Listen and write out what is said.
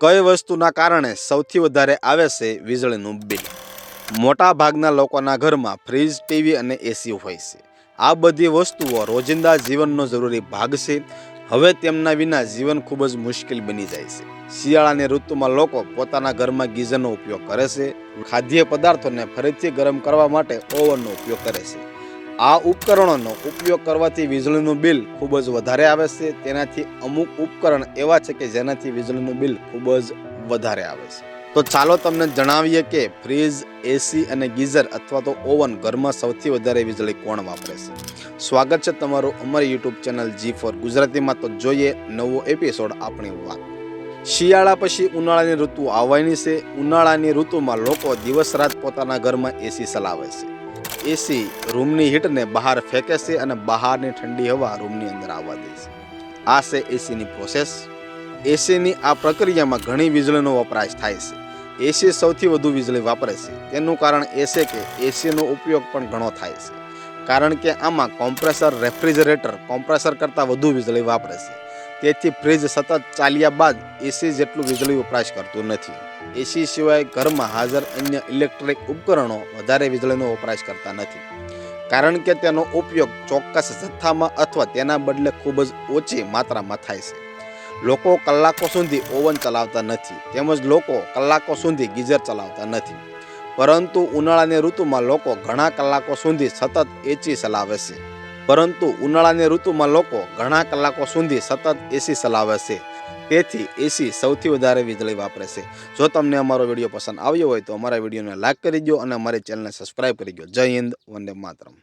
કઈ વસ્તુના કારણે સૌથી વધારે આવે છે વીજળીનું બિલ? મોટા ભાગના લોકોના ઘરમાં ફ્રીજ, ટીવી અને એસી હોય છે. આ બધી વસ્તુઓ રોજિંદા જીવનનો જરૂરી ભાગ છે. હવે તેમના વિના જીવન ખૂબ જ મુશ્કેલ બની જાય છે. શિયાળાની ઋતુમાં લોકો પોતાના ઘરમાં ગીઝરનો ઉપયોગ કરે છે. ખાદ્ય પદાર્થોને ફરીથી ગરમ કરવા માટે ઓવનનો ઉપયોગ કરે છે. આ ઉપકરણોનો ઉપયોગ કરવાથી વીજળીનું બિલ ખૂબ જ વધારે આવે છે. તેનાથી અમુક ઉપકરણ એવા છે કે જેનાથી વીજળીનું બિલ ખૂબ જ વધારે આવે છે. તો ચાલો તમને જણાવીએ કે ફ્રીજ, એસી અને ગીઝર અથવા તો ઓવન ઘરમાં સૌથી વધારે વીજળી કોણ વાપરે છે? સ્વાગત છે તમારું અમારી યુટ્યુબ ચેનલ જી ફોર ગુજરાતીમાં. તો જોઈએ નવો એપિસોડ આપણી વાત. શિયાળા પછી ઉનાળાની ઋતુ આવવાની છે. ઉનાળાની ઋતુમાં લોકો દિવસ રાત પોતાના ઘરમાં એસી ચલાવે છે. એસી રૂમની હીટને બહાર ફેંકે છે અને બહારની ઠંડી હવા રૂમની અંદર આવવા દે છે. આ છે એસીની પ્રોસેસ એસીની આ પ્રક્રિયામાં ઘણી વીજળીનો વપરાશ થાય છે. એસી સૌથી વધુ વીજળી વાપરે છે. તેનું કારણ એ છે કે એસીનો ઉપયોગ પણ ઘણો થાય છે. કારણ કે આમાં કોમ્પ્રેસર રેફ્રિજરેટર કોમ્પ્રેસર કરતાં વધુ વીજળી વાપરે છે. તેથી ફ્રીજ સતત ચાલ્યા બાદ એસી જેટલું વીજળી વપરાશ કરતું નથી. એસી સિવાય ઘરમાં હાજર અન્ય ઇલેક્ટ્રિક ઉપકરણો વધારે વીજળીનો વપરાશ કરતા નથી. કારણ કે તેનો ઉપયોગ ચોક્કસ જથ્થામાં અથવા તેના બદલે ખૂબ જ ઓછી માત્રામાં થાય છે. લોકો કલાકો સુધી ઓવન ચલાવતા નથી, તેમજ લોકો કલાકો સુધી ગીઝર ચલાવતા નથી. પરંતુ ઉનાળાની ઋતુમાં લોકો ઘણા કલાકો સુધી સતત એસી ચલાવે છે. પરંતુ ઉનાળાની ઋતુમાં લોકો ઘણા કલાકો સુધી સતત એસી ચલાવે છે. તેથી એસી સૌથી વધારે વીજળી વાપરે છે. જો તમને અમારો વીડિયો પસંદ આવ્યો હોય તો અમારા વિડીયોને લાઈક કરી દો અને અમારી ચેનલને સબસ્ક્રાઈબ કરી દો જય હિન્દ, વંદે માતરમ.